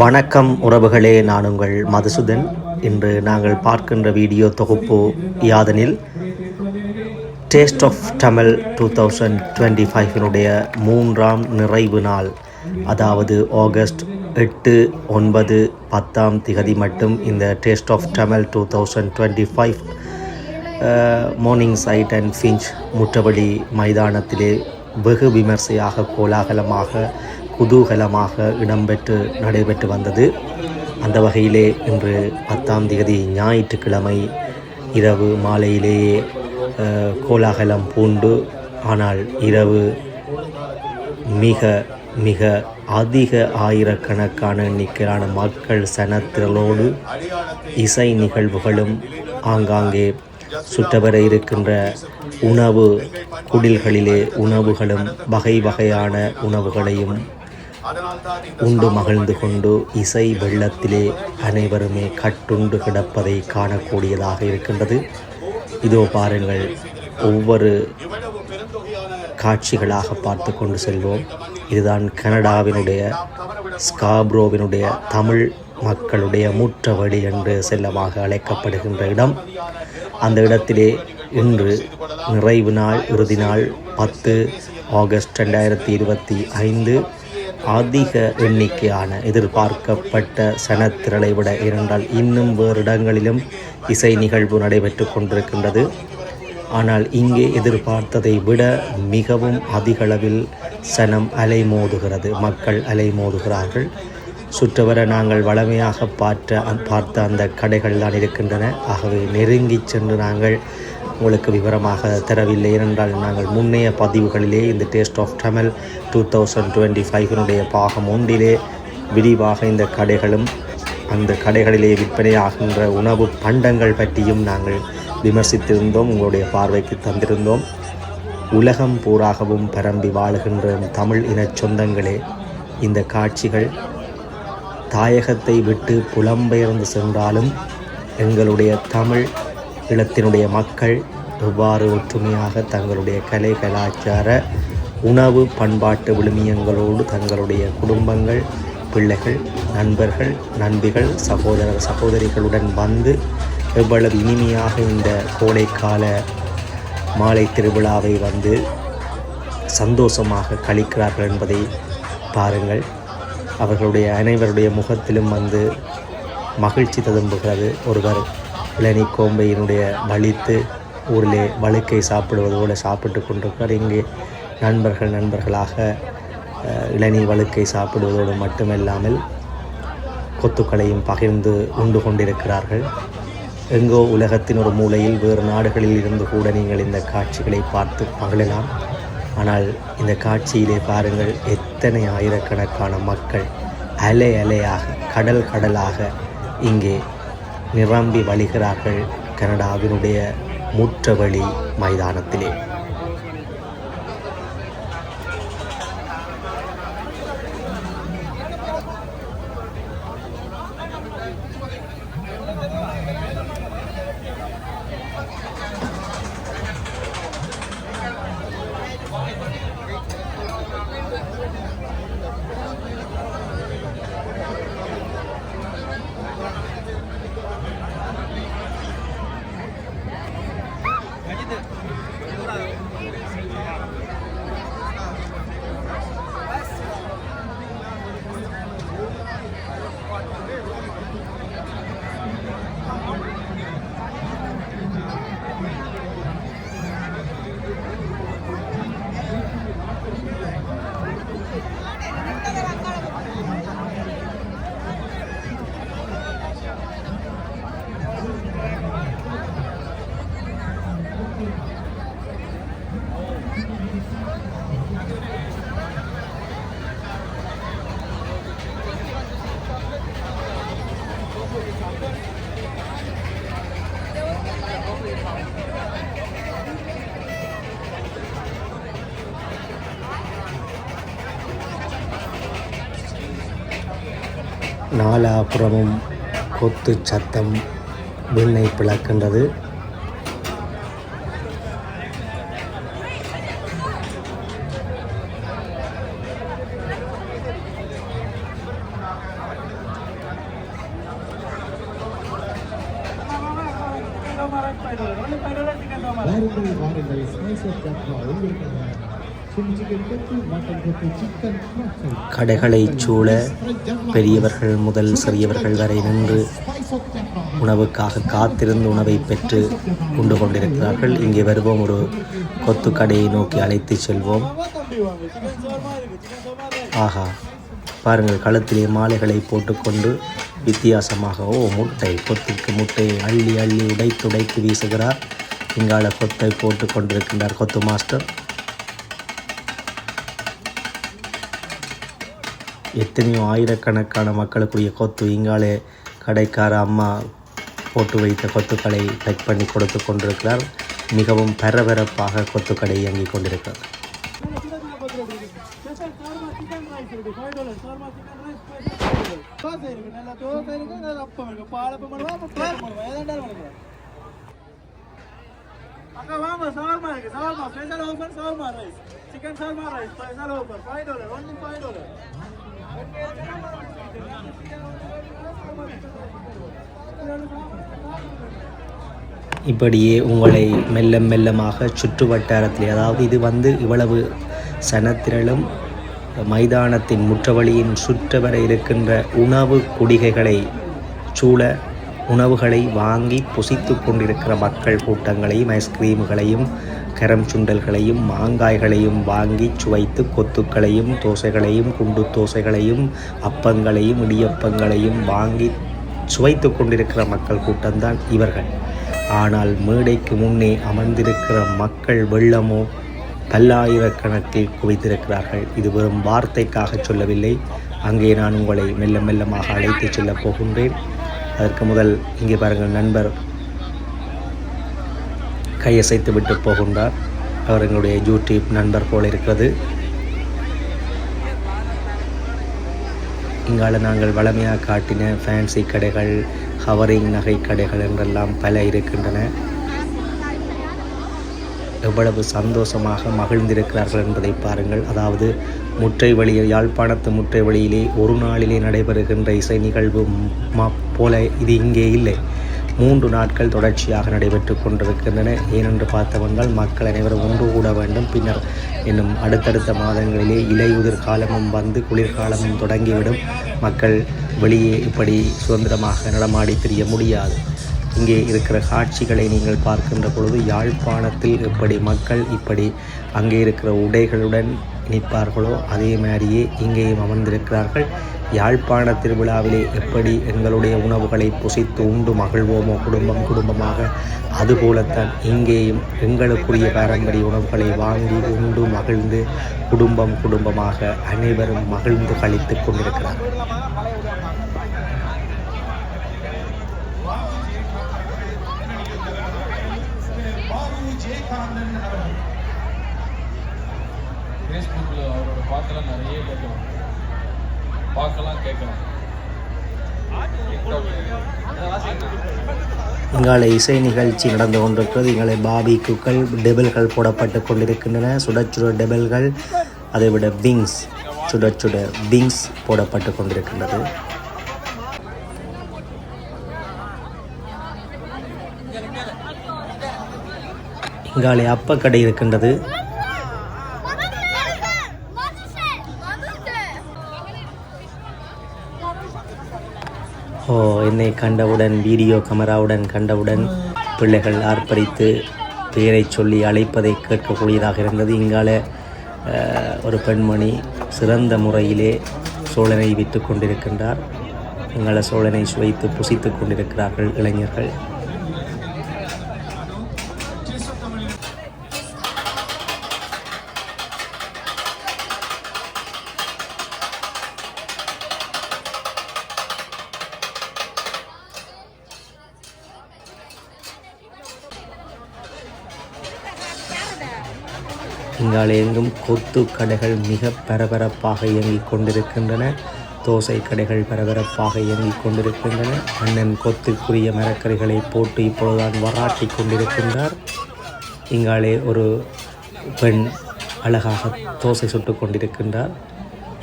வணக்கம் உறவுகளே நான் உங்கள் மதுசூதன். இன்று நாங்கள் பார்க்கின்ற வீடியோ தொகுப்பு யாதனில் taste of Tamil two thousand twenty ஃபைவினுடைய மூன்றாம் நிறைவு நாள். அதாவது ஆகஸ்ட் எட்டு ஒன்பது பத்தாம் திகதி மட்டும் இந்த taste of Tamil two thousand twenty five Morningside and Finch முற்றவழி மைதானத்திலே வெகு விமர்சையாக கோலாகலமாக குதூகலமாக இடம்பெற்று நடைபெற்று வந்தது. அந்த வகையிலே இன்று பத்தாம் தேதி ஞாயிற்றுக்கிழமை இரவு மாலையிலேயே கோலாகலம் பூண்டு ஆனால் இரவு மிக மிக அதிக ஆயிரக்கணக்கான எண்ணிக்கையிலான மக்கள் சனத்திரளோடு இசை நிகழ்வுகளும் ஆங்காங்கே சுற்றவர இருக்கின்ற உணவு குடில்களிலே உணவுகளும் வகை வகையான உணவுகளையும் உண்டு மகிழ்ந்து கொண்டு இசை வெள்ளத்திலே அனைவருமே கட்டுண்டு கிடப்பதை காணக்கூடியதாக இருக்கின்றது. இதோ பாருங்கள் ஒவ்வொரு காட்சிகளாக பார்த்து கொண்டு செல்வோம். இதுதான் கனடாவினுடைய ஸ்காப்ரோவினுடைய தமிழ் மக்களுடைய முற்றவழி என்று செல்லமாக அழைக்கப்படுகின்ற இடம். அந்த இடத்திலே இன்று நிறைவு நாள் இறுதி நாள் பத்து ஆகஸ்ட் ரெண்டாயிரத்தி இருபத்தி ஐந்து. அதிக எண்ணிக்கையான எதிர்பார்க்கப்பட்ட சனத்திரளை விட இரண்டால் இன்னும் வேறு இடங்களிலும் இசை நிகழ்வு நடைபெற்று கொண்டிருக்கின்றது. ஆனால் இங்கே எதிர்பார்த்ததை விட மிகவும் அதிகளவில் சனம் அலைமோதுகிறது மக்கள் அலைமோதுகிறார்கள் சுற்றுவர நாங்கள் வளமையாக பார்த்த பார்த்த அந்த கடைகள் தான் இருக்கின்றன. ஆகவே நெருங்கி சென்று நாங்கள் உங்களுக்கு விவரமாக தரவில்லை ஏனென்றால் நாங்கள் முன்னைய பதிவுகளிலே இந்த taste of Tamil two thousand twenty ஃபைவ்னுடைய பாகம் ஒன்றிலே விரிவாக இந்த கடைகளும் அந்த கடைகளிலே விற்பனையாகின்ற உணவு பண்டங்கள் பற்றியும் நாங்கள் விமர்சித்திருந்தோம் உங்களுடைய பார்வைக்கு தந்திருந்தோம். உலகம் பூராகவும் பரம்பி வாழுகின்ற தமிழ் இனச் சொந்தங்களே இந்த காட்சிகள் தாயகத்தை விட்டு புலம்பெயர்ந்து சென்றாலும் எங்களுடைய தமிழ் இனத்தினுடைய மக்கள் எவ்வாறு ஒற்றுமையாக தங்களுடைய கலை கலாச்சார உணவு பண்பாட்டு விழுமியங்களோடு தங்களுடைய குடும்பங்கள் பிள்ளைகள் நண்பர்கள் நண்பிகள் சகோதரர் சகோதரிகளுடன் வந்து எவ்வளவு இனிமையாக இந்த கோடைக்கால மாலை திருவிழாவை வந்து சந்தோஷமாக கழிக்கிறார்கள் என்பதை பாருங்கள். அவர்களுடைய அனைவருடைய முகத்திலும் வந்து மகிழ்ச்சி ததும்புகிறது. ஒருவர் இளநீ கோம்பையினுடைய வலித்து ஊரிலே வழுக்கை சாப்பிடுவதோடு சாப்பிட்டு கொண்டிருக்கிறார். இங்கே நண்பர்கள் நண்பர்களாக அஹ், இளநீ வழுக்கை சாப்பிடுவதோடு மட்டுமல்லாமல் கொத்துக்களையும் பகிர்ந்து உண்டு கொண்டிருக்கிறார்கள். எங்கோ உலகத்தின் ஒரு மூலையில் வேறு நாடுகளில் இருந்து கூட நீங்கள் இந்த காட்சிகளை பார்த்து மகிழலாம். ஆனால் இந்த காட்சியிலே பாருங்கள் எத்தனை ஆயிரக்கணக்கான மக்கள் அலை அலையாக கடல் கடலாக இங்கே நிரம்பி வழிகிறார்கள் கனடாவினுடைய மூற்றவழி மைதானத்திலே. நாலாபுறமும் கொத்து சத்தம் விண்ணை பிளக்கின்றது. வாருங்கள் வாருங்கள். ஸ்பைசஸ் கடைகளை கடைகளைச் சூழ பெரியவர்கள் முதல் சிறியவர்கள் வரை நின்று உணவுக்காக காத்திருந்து உணவை பெற்று கொண்டு கொண்டிருக்கிறார்கள். இங்கே வருவோம். ஒரு கொத்து கடையை நோக்கி அழைத்து செல்வோம். ஆஹா. பாருங்கள் கழுத்திலே மாலைகளை போட்டுக்கொண்டு வித்தியாசமாக ஓ முட்டை. கொத்துக்கு முட்டையை அள்ளி அள்ளி உடைத்து உடைத்து வீசுகிறார். இங்கால கொத்தை போட்டு கொண்டிருக்கின்றார் கொத்து மாஸ்டர். எத்தனையோ ஆயிரக்கணக்கான மக்களுக்குரிய கொத்து இங்காலே கடைக்கார அம்மா போட்டு வைத்த கொத்துக்களை பேக் பண்ணி கொடுத்து கொண்டிருக்கிறார். மிகவும் பரபரப்பாக கொத்துக்கடை இயங்கிக் கொண்டிருக்கிறார் அக்கா வாங்க சவால்மா இருக்கு shawarma. Special offer shawarma rice chicken shawarma rice special offer five dollar only five dollar இப்படியே உங்களை மெல்ல மெல்லமாக சுற்று வட்டாரத்தில் அதாவது இது வந்து இவ்வளவு சனத்திரளும் மைதானத்தின் முற்றவழியின் சுற்றவர இருக்கின்ற உணவு குடிகைகளை சூழ உணவுகளை வாங்கி புசித்து கொண்டிருக்கிற மக்கள் கூட்டங்களையும் ஐஸ்கிரீம்களையும் கரம் சுண்டல்களையும் மாங்காய்களையும் வாங்கி சுவைத்து கொத்துக்களையும் தோசைகளையும் குண்டு தோசைகளையும் அப்பங்களையும் இடியப்பங்களையும் வாங்கி சுவைத்து கொண்டிருக்கிற மக்கள் கூட்டம்தான் இவர்கள். ஆனால் மேடைக்கு முன்னே அமர்ந்திருக்கிற மக்கள் வெள்ளமோ பல்லாயிரக்கணக்கில் குவித்திருக்கிறார்கள். இது வெறும் வார்த்தைக்காக சொல்லவில்லை. அங்கே நான் உங்களை மெல்ல மெல்லமாக அழைத்துச் செல்லப் போகின்றேன். அதற்கு முதல் இங்கே பாருங்கள் நண்பர் கையசைத்து விட்டு போகின்றார். அவர் எங்களுடைய யூடியூப் நண்பர் போல இருக்கிறது. இங்கால நாங்கள் வளமையாக காட்டின ஃபேன்சி கடைகள் ஹவரிங் நகை கடைகள் என்றெல்லாம் பல இருக்கின்றன. எவ்வளவு சந்தோஷமாக மகிழ்ந்திருக்கிறார்கள் என்பதை பாருங்கள். அதாவது முற்றை வழியில் யாழ்ப்பாணத்து முற்றை வழியிலே ஒரு நாளிலே நடைபெறுகின்ற இசை நிகழ்வு ம- போல இது இங்கே இல்லை. மூன்று நாட்கள் தொடர்ச்சியாக நடைபெற்று கொண்டிருக்கின்றன. ஏனென்று பார்த்தவங்கள் மக்கள் அனைவரும் ஒன்று கூட வேண்டும். பின்னர் இன்னும் அடுத்தடுத்த மாதங்களிலே இலையுதிர் காலமும் வந்து குளிர்காலமும் தொடங்கிவிடும். மக்கள் வெளியே இப்படி சுதந்திரமாக நடமாடி திரிய முடியாது. இங்கே இருக்கிற காட்சிகளை நீங்கள் பார்க்கின்ற பொழுது யாழ்ப்பாணத்தில் இப்படி மக்கள் இப்படி அங்கே இருக்கிற உடைகளுடன் நிற்பார்களோ அதே மாதிரியே இங்கேயும் அமர்ந்திருக்கிறார்கள். யாழ்ப்பாண திருவிழாவிலே எப்படி எங்களுடைய உணவுகளை புசித்து உண்டு மகிழ்வோமோ குடும்பம் குடும்பமாக அதுபோலத்தான் இங்கேயும் எங்களுக்குரிய பாரம்பரிய உணவுகளை வாங்கி உண்டு மகிழ்ந்து குடும்பம் குடும்பமாக அனைவரும் மகிழ்ந்து கழித்துக் கொண்டிருக்கிறார்கள். ஃபேஸ்புக்கில் அவரோட பாட்டெல்லாம் நிறைய கேட்கலாம். பார்க்கலாம் கேட்கலாம். இங்கால இசை நிகழ்ச்சி நடந்து கொண்டிருக்கிறது. பாபி குக்கள் டெபிள்கள் போடப்பட்டு கொண்டிருக்கின்றன. சுட சுட டெபிள்கள் அதை விட விங்ஸ் சுட சுட விங்ஸ் போடப்பட்டு கொண்டிருக்கின்றது. இங்காலே அப்பக்கடை இருக்கின்றது ஓ என்னை கண்டவுடன் வீடியோ கமராவுடன் கண்டவுடன் பிள்ளைகள் ஆர்ப்பரித்து பெயரைச் சொல்லி அழைப்பதை கேட்கக்கூடியதாக இருந்தது. இங்கால ஒரு பெண்மணி சிறந்த முறையிலே சோழனை விற்று கொண்டிருக்கின்றார். எங்களை சோழனை சுவைத்து புசித்து கொண்டிருக்கிறார்கள் இளைஞர்கள். இங்கால எங்கும் கொத்து கடைகள் மிக பரபரப்பாக இயங்கிக் கொண்டிருக்கின்றன. தோசை கடைகள் பரபரப்பாக இயங்கிக் கொண்டிருக்கின்றன. அண்ணன் கொத்துக்குரிய மரக்கறிகளை போட்டு இப்பொழுதுதான் வராட்டி கொண்டிருக்கின்றார். இங்காலே ஒரு பெண் அழகாக தோசை சுட்டு கொண்டிருக்கின்றார்.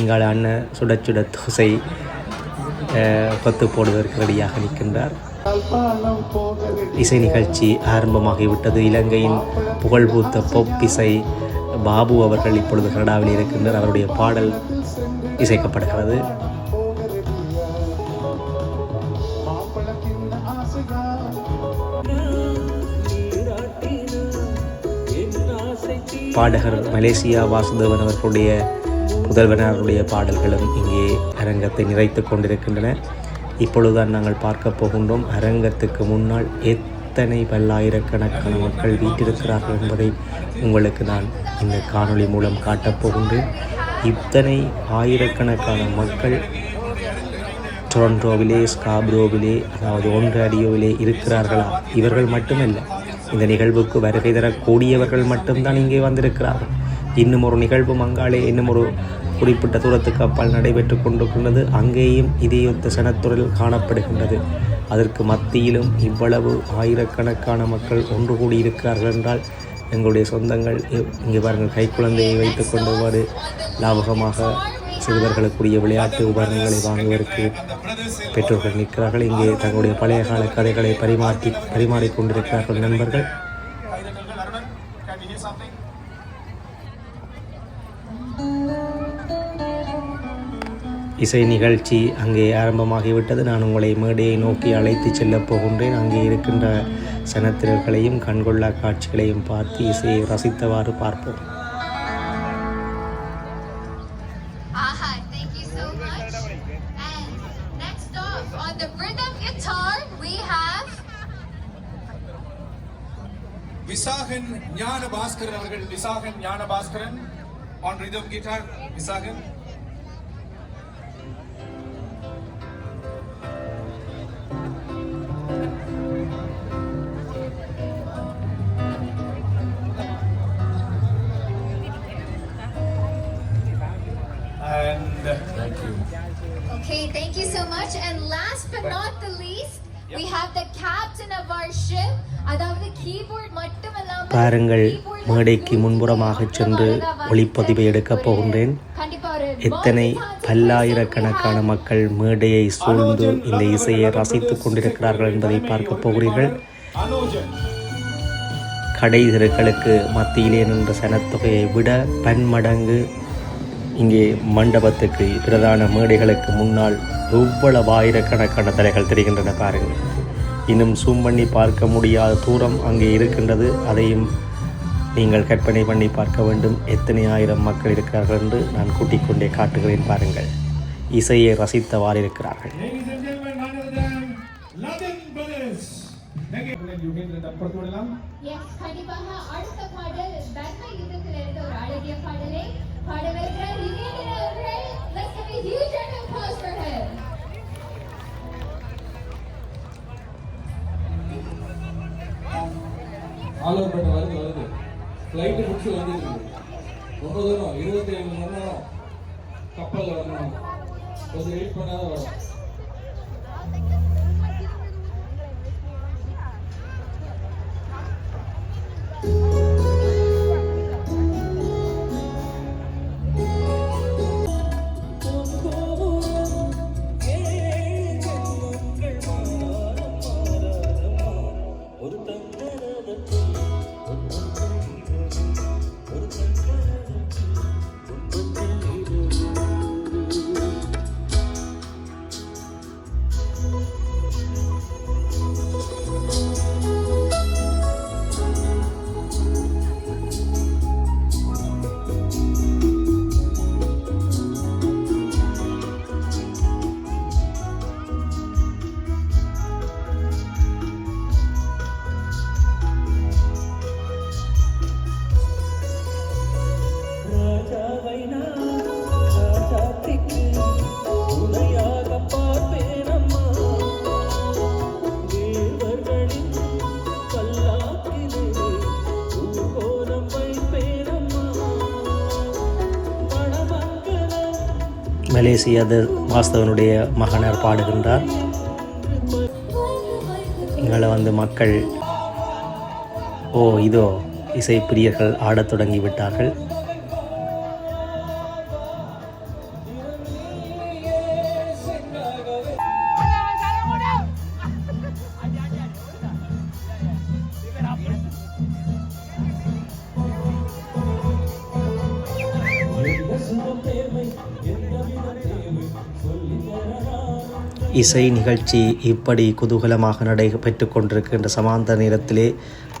இங்கால அண்ணன் சுட சுட தோசை கொத்து போடுவதற்கு ரெடியாக நிற்கின்றார். இசை நிகழ்ச்சி ஆரம்பமாகிவிட்டது. இலங்கையின் புகழ்பூத்த பொப் இசை பாபு அவர்கள் இப்பொழுது கனடாவில் இருக்கின்றார். அவருடைய பாடல் இசைக்கப்படுகிறது பாடகர் மலேசியா வாசுதேவன் அவர்களுடைய புதல்வனருடைய பாடல்களும் இங்கே அரங்கத்தை நிறைத்து கொண்டிருக்கின்றன. இப்பொழுதுதான் நாங்கள் பார்க்க போகின்றோம். அரங்கத்துக்கு முன்னால் எத்தனை பல்லாயிரக்கணக்கான மக்கள் வீட்டிருக்கிறார்கள் என்பதை உங்களுக்கு நான் இந்த காணொளி மூலம் காட்டப்போகின்றேன் இத்தனை ஆயிரக்கணக்கான மக்கள் டொரண்டோவிலே ஸ்காப்ரோவிலே அதாவது ஒன்றாடியோவிலே இருக்கிறார்களா? இவர்கள் மட்டுமல்ல இந்த நிகழ்வுக்கு வருகை தரக்கூடியவர்கள் மட்டும்தான் இங்கே வந்திருக்கிறார்கள். இன்னும் ஒரு நிகழ்வு மங்காளே இன்னும் ஒரு குறிப்பிட்ட தூரத்துக்கு அப்பால் நடைபெற்று கொண்டிருக்கின்றது. அங்கேயும் இதேயொத்த சனத்துறையில் காணப்படுகின்றது. அதற்கு மத்தியிலும் இவ்வளவு ஆயிரக்கணக்கான மக்கள் ஒன்று கூடி இருக்கிறார்கள் என்றால் எங்களுடைய சொந்தங்கள் இங்கே பாருங்கள் கைக்குழந்தையை வைத்துக்கொண்டவாறு லாபகமாக சிறுவர்களுக்குரிய விளையாட்டு உபகரணங்களை வாங்குவதற்கு பெற்றோர்கள் நிற்கிறார்கள். இங்கே தங்களுடைய பழைய கால கதைகளை பரிமாற்றி பரிமாறிக்கொண்டிருக்கிறார்கள் நண்பர்கள். இசை நிகழ்ச்சி அங்கே ஆரம்பமாகிவிட்டது. நான் உங்களை மேடையை நோக்கி அழைத்து செல்லப் போகின்றேன். அங்கே இருக்கின்ற சனத்திரர்களையும் கண்கொள்ளா காட்சிகளையும் பார்த்து இசையை ரசித்தவாறு பார்ப்போம். Aha, thank you so much. And next off, on the rhythm guitar, we Visakan And Okay, thank you so much. And last but not the least, we have the captain of our ship. அதாவது keyboard மட்டுமல்லாமல் பாருங்கள் keyboard மேடைக்கு முன்புறமாக சென்று ஒளிப்பதிவை எடுக்கப் போகின்றேன். எத்தனை பல்லாயிரக்கணக்கான மக்கள் மேடையை சூழ்ந்து இந்த இசையை ரசித்துக் கொண்டிருக்கிறார்கள் என்பதை பார்க்க போகிறீர்கள். கடை தெருக்களுக்கு மத்தியிலே நின்ற சனத்தொகையை விட பன்மடங்கு இங்கே மண்டபத்துக்கு பிரதான மேடைகளுக்கு முன்னால் எவ்வளவு ஆயிரக்கணக்கான தலைகள் தெரிகின்றன பாருங்கள். இன்னும் சூம் பண்ணி பார்க்க முடியாத தூரம் அங்கே இருக்கின்றது. அதையும் நீங்கள் கற்பனை பண்ணி பார்க்க வேண்டும். எத்தனை ஆயிரம் மக்கள் இருக்கிறார்கள் என்று நான் கூட்டிக் கொண்டே காட்டுகிறேன் பாருங்கள். இசையை ரசித்தவாறு இருக்கிறார்கள். ஆல் பண்ண வருது. வருது ஃப்ளைட்டு முடிச்சு வந்துட்டு இருக்கு ரொம்ப தூரம் இருபத்தி ஏழு மணி நேரம் கப்பலில் வரணும். கொஞ்சம் வெயிட் பண்ணாதான் வரும். மலேசிய அது வாஸ்தவனுடைய மகனார் பாடுகின்றார். இங்கே வந்து மக்கள் ஓ இதோ இசை பிரியர்கள் ஆடத் தொடங்கிவிட்டார்கள். இசை நிகழ்ச்சி இப்படி குதூகலமாக நடைபெற்று கொண்டிருக்கின்ற சமாந்த நேரத்திலே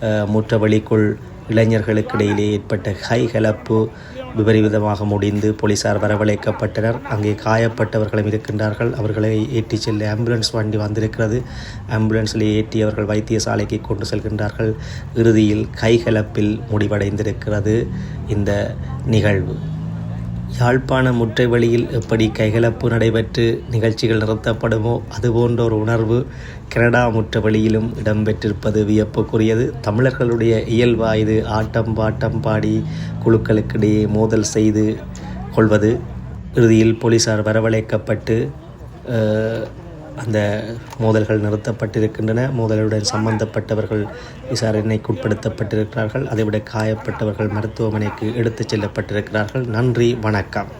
அஹ், முற்றவழிக்குள் இளைஞர்களுக்கிடையிலே ஏற்பட்ட கை கலப்பு விபரீதமாக முடிந்து போலீசார் வரவழைக்கப்பட்டனர். அங்கே காயப்பட்டவர்களும் இருக்கின்றார்கள். அவர்களை ஏற்றிச் செல்ல ஆம்புலன்ஸ் வண்டி வந்திருக்கிறது. ஆம்புலன்ஸில் ஏற்றி அவர்கள் வைத்தியசாலைக்கு கொண்டு செல்கின்றார்கள். இறுதியில் கைகலப்பில் முடிவடைந்திருக்கிறது இந்த நிகழ்வு. யாழ்ப்பாண முற்றை வழியில் எப்படி கைகலப்பு நடைபெற்று நிகழ்ச்சிகள் நிறுத்தப்படுமோ அதுபோன்ற ஒரு உணர்வு கனடா முற்ற வழியிலும் இடம்பெற்றிருப்பது வியப்புக்குரியது. தமிழர்களுடைய இயல்பா இது ஆட்டம் பாட்டம் பாடி குழுக்களுக்கிடையே மோதல் செய்து கொள்வது. இறுதியில் போலீசார் வரவழைக்கப்பட்டு அந்த மோதல்கள் நிறுத்தப்பட்டிருக்கின்றன. மோதலுடன் சம்பந்தப்பட்டவர்கள் விசாரணைக்கு உட்படுத்தப்பட்டிருக்கிறார்கள் அதைவிட காயப்பட்டவர்கள் மருத்துவமனைக்கு எடுத்துச் செல்லப்பட்டிருக்கிறார்கள். நன்றி வணக்கம்.